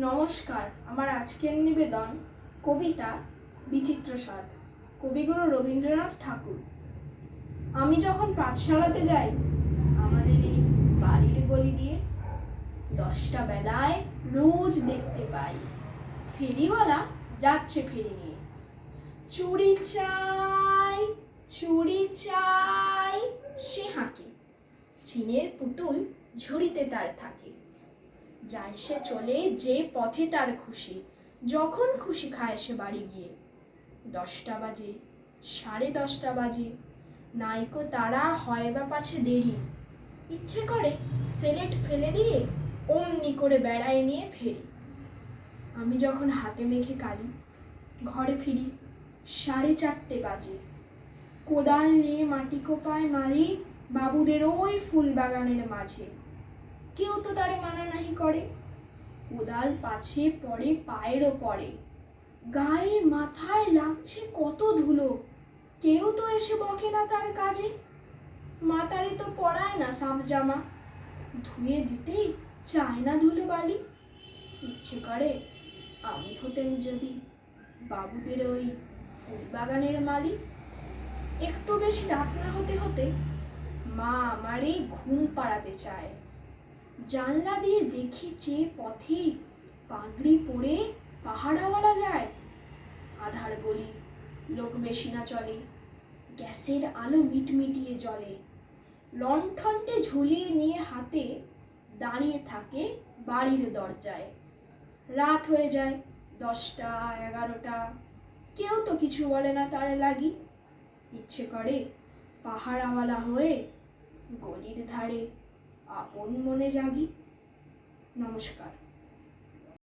নমস্কার, আমার আজকের নিবেদন কবিতা বিচিত্র স্বাদ। কবিগুরু রবীন্দ্রনাথ ঠাকুর। আমি যখন পাঠশালাতে যাই, আমাদের এই বাড়ির গলি দিয়ে দশটা বেলায় রোজ দেখতে পাই। ফেরিওয়ালা যাচ্ছে ফেরি নিয়ে। চুড়ি চাই চুড়ি চাই, সে হাঁকে। চীনের পুতুল ঝুড়িতে তার থাকে। যায় সে চলে যে পথে তার খুশি, যখন খুশি খায় সে বাড়ি গিয়ে। দশটা বাজে, সাড়ে দশটা বাজে, নাইকো তারা হয় বা পাছে দেরি। ইচ্ছে করে সেলেট ফেলে দিয়ে অমনি করে বেড়ায় নিয়ে ফেরি। আমি যখন হাতে মেখে কালি, ঘরে ফিরি, সাড়ে চারটে বাজে। কোদাল নিয়ে মাটি কোপায় মালি বাবুদের ওই ফুল বাগানের মাঝে। কেউ তো তারে মানা নাহি করে। কোদাল পাছে পড়ে, পায়েরও পড়ে। গায়ে মাথায় লাগছে কত ধুলো। কেউ তো এসে বকে না তার কাজে। মাতারে তো পড়ায় না সাফ জামা ধুয়ে দিতেই চায় না ধুলো বালি। ইচ্ছে করে আমি হতেন যদি বাবুদের ওই ফুল বাগানের মালিক। একটু বেশি রাত না হতে হতে মা আমারই ঘুম পাড়াতে চায়। জানলা দিয়ে দেখি যে পথে পাগড়ি পরে পাহাড়াওয়ালা যায়। আধার গলি, লোক বেশি না চলে। গ্যাসের আলো মিটমিটিয়ে জলে লণ্ঠনটে ঝুলিয়ে নিয়ে হাতে দাঁড়িয়ে থাকে বাড়ির দরজায়। রাত হয়ে যায়, দশটা, এগারোটা। কেউ তো কিছু বলে না তারে লাগি। ইচ্ছে করে পাহাড়াওয়ালা হয়ে গলির ধারে আপন মনে জাগি। নমস্কার।